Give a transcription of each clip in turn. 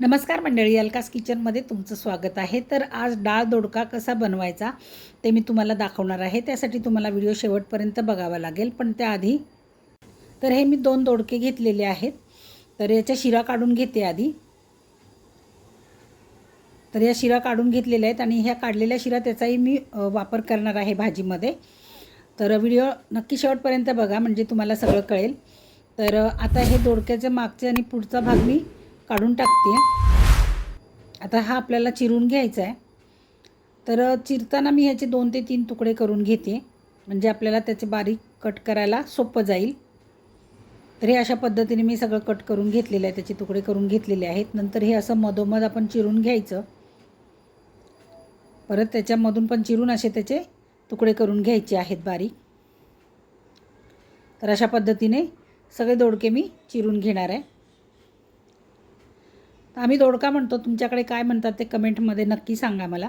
नमस्कार मंडळी अलकास किचनमध्ये तुमचं स्वागत आहे. तर आज डाळ दोडका कसा बनवायचा ते मी तुम्हाला दाखवणार आहे. त्यासाठी तुम्हाला व्हिडिओ शेवटपर्यंत बघावा लागेल. पण त्याआधी तर हे मी दोन दोडके घेतलेले आहेत. तर याच्या शिरा काढून घेते आधी. तर या शिरा काढून घेतलेल्या आहेत आणि ह्या काढलेल्या शिरा त्याचाही मी वापर करणार आहे भाजीमध्ये. तर व्हिडिओ नक्की शेवटपर्यंत बघा म्हणजे तुम्हाला सगळं कळेल. तर आता हे दोडक्याचे मागचे आणि पुढचा भाग मी काढून टाकते. आता हा आपल्याला चिरून घ्यायचा आहे तर चिरताना मी ह्याचे दोन ते तीन तुकडे करून घेते. म्हणजे आपल्याला त्याचे बारीक कट करायला सोपं जाईल. तर हे अशा पद्धतीने मी सगळं कट करून घेतलेलं आहे. त्याचे तुकडे करून घेतलेले आहेत. नंतर हे असं मधोमध आपण चिरून घ्यायचं. परत त्याच्यामधून पण चिरून असे त्याचे तुकडे करून घ्यायचे आहेत बारीक. तर अशा पद्धतीने सगळे दोडके मी चिरून घेणार आहे. तर आम्ही दोडका म्हणतो तुमच्याकडे काय म्हणतात ते कमेंटमध्ये नक्की सांगा मला.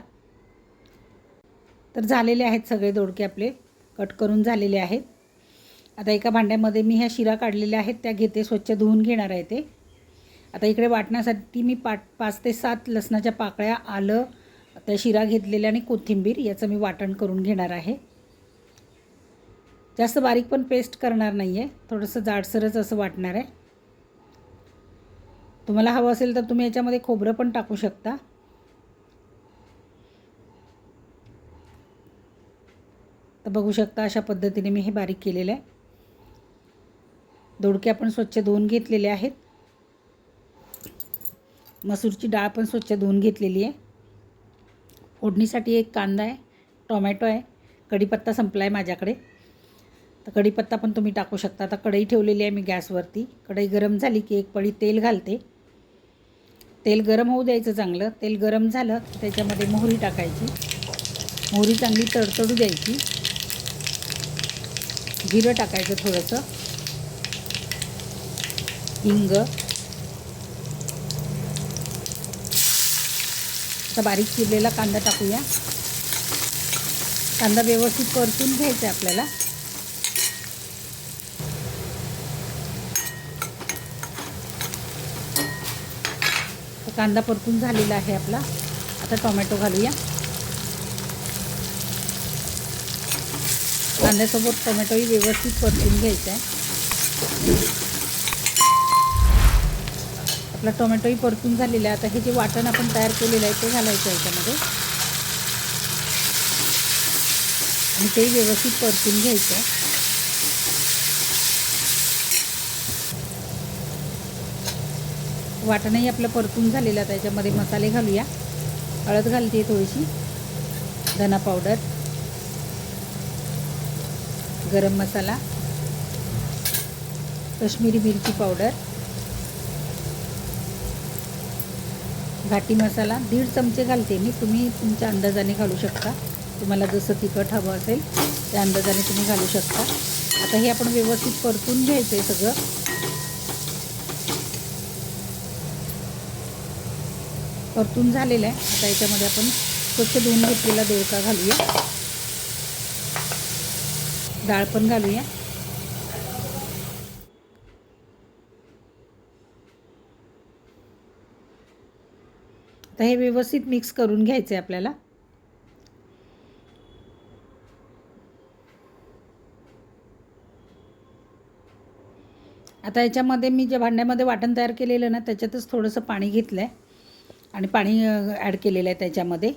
तर झालेले आहेत सगळे दोडके आपले कट करून झालेले आहेत. आता एका भांड्यामध्ये मी ह्या शिरा काढलेल्या आहेत त्या घेते स्वच्छ धुवून घेणार आहे ते. आता इकडे वाटण्यासाठी मी पाट पाच ते सात लसणाच्या पाकळ्या आलं त्या शिरा घेतलेल्या आणि कोथिंबीर याचं मी वाटण करून घेणार आहे. जास्त बारीक पण पेस्ट करणार नाही आहे थोडंसं जाडसरच असं वाटणार आहे. तुम्हाला हवं असेल तर तुम्ही याच्यामध्ये खोबरं पण टाकू शकता. तर बघू शकता अशा पद्धतीने मी हे बारीक केलेलं आहे. दोडके आपण स्वच्छ धुवून घेतलेले आहेत. मसूरची डाळ पण स्वच्छ धुवून घेतलेली आहे. फोडणीसाठी एक कांदा आहे टोमॅटो आहे कढीपत्ता संपला आहे माझ्याकडे. तर कढीपत्ता पण तुम्ही टाकू शकता. आता कढई ठेवलेली आहे मी गॅसवरती. कढई गरम झाली की एक पळी तेल घालते. तेल गरम होऊ द्यायचं चांगलं. तेल गरम झालं की त्याच्यामध्ये मोहरी टाकायची. मोहरी चांगली तडतडू द्यायची. जिरं टाकायचं थोडंसं. हिंग. आता बारीक चिरलेला कांदा टाकूया. कांदा व्यवस्थित परतून घ्यायचा आहे आपल्याला. तर कांदा परतून झालेला आहे आपला. आता टोमॅटो घालूया. कांद्यासोबत टोमॅटोही व्यवस्थित परतून घ्यायचा आहे. आपला टोमॅटोही परतून झालेला आहे. आता हे जे वाटण आपण तयार केलेलं आहे ते घालायचं आहे याच्यामध्ये. आणि तेही व्यवस्थित परतून घ्यायचं वाटणही आपलं परतून झालेलं त्याच्यामध्ये मसाले घालूया. हळद घालते थोडीशी. धना पावडर गरम मसाला. कश्मीरी मिरची पावडर घाटी मसाला. दीड चमचे घालते मी. तुम्ही तुमच्या अंदाजाने घालू शकता. तुम्हाला जसं तिखट हवं असेल त्या अंदाजाने तुम्ही घालू शकता. आता हे आपण व्यवस्थित परतून घ्यायचं आहे सगळं. परतून झालेलं आहे. आता याच्यामध्ये आपण स्वच्छ धुवून घेतलेला दोडका घालूया. डाळ पण घालूया. आता हे व्यवस्थित मिक्स करून घ्यायचं आहे आपल्याला. आता याच्यामध्ये मी जे भांड्यामध्ये वाटण तयार केलेलं ना त्याच्यातच थोडंसं पाणी घेतलं आहे आणि पाणी ॲड केलेलं आहे त्याच्यामध्ये.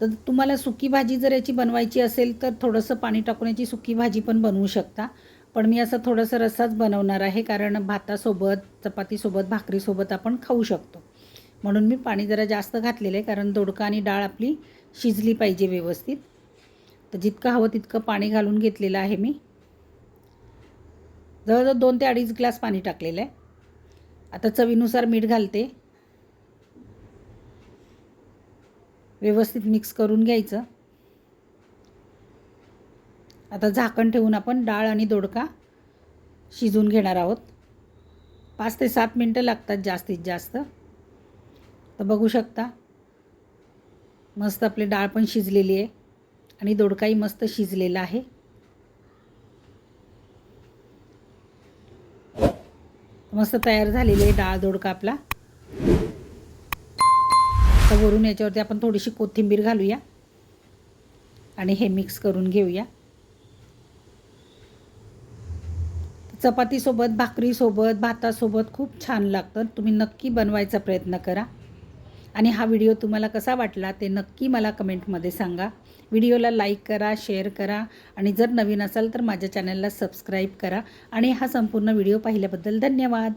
तर तुम्हाला सुकी भाजी जर याची बनवायची असेल तर थोडंसं पाणी टाकून याची सुकी भाजी पण बनवू शकता. पण मी असं थोडंसं रस्साच बनवणार आहे कारण भातासोबत चपातीसोबत भाकरीसोबत आपण खाऊ शकतो. म्हणून मी पाणी जरा जास्त घातलेलं आहे कारण दोडका आणि डाळ आपली शिजली पाहिजे व्यवस्थित. तर जितकं हवं तितकं पाणी घालून घेतलेलं आहे मी. जवळजवळ दोन ते अडीच ग्लास पाणी टाकलेलं आहे. आता चवीनुसार मीठ घालते. व्यवस्थित मिक्स करून घ्यायचं. आता झाकण ठेवून आपण डाळ आणि दोडका शिजवून घेणार आहोत. पाच ते सात मिनटं लागतात जास्तीत जास्त. तर बघू शकता मस्त आपली डाळ पण शिजलेली आहे आणि दोडकाही मस्त शिजलेला आहे. मस्त तयार झालेली आहे डाळ दोडका आपला. वरून याच्यावरती आपण थोडीशी कोथिंबीर घालूया. आणि हे मिक्स करून घेऊया. चपातीसोबत भाकरीसोबत भातासोबत खूप छान लागतं. तुम्ही नक्की बनवायचा प्रयत्न करा. आणि हा व्हिडिओ तुम्हाला कसा वाटला ते नक्की मला कमेंटमध्ये सांगा. व्हिडिओला लाईक करा शेअर करा. आणि जर नवीन असाल तर माझ्या चॅनलला सबस्क्राईब करा. आणि हा संपूर्ण व्हिडिओ पाहिल्याबद्दल धन्यवाद.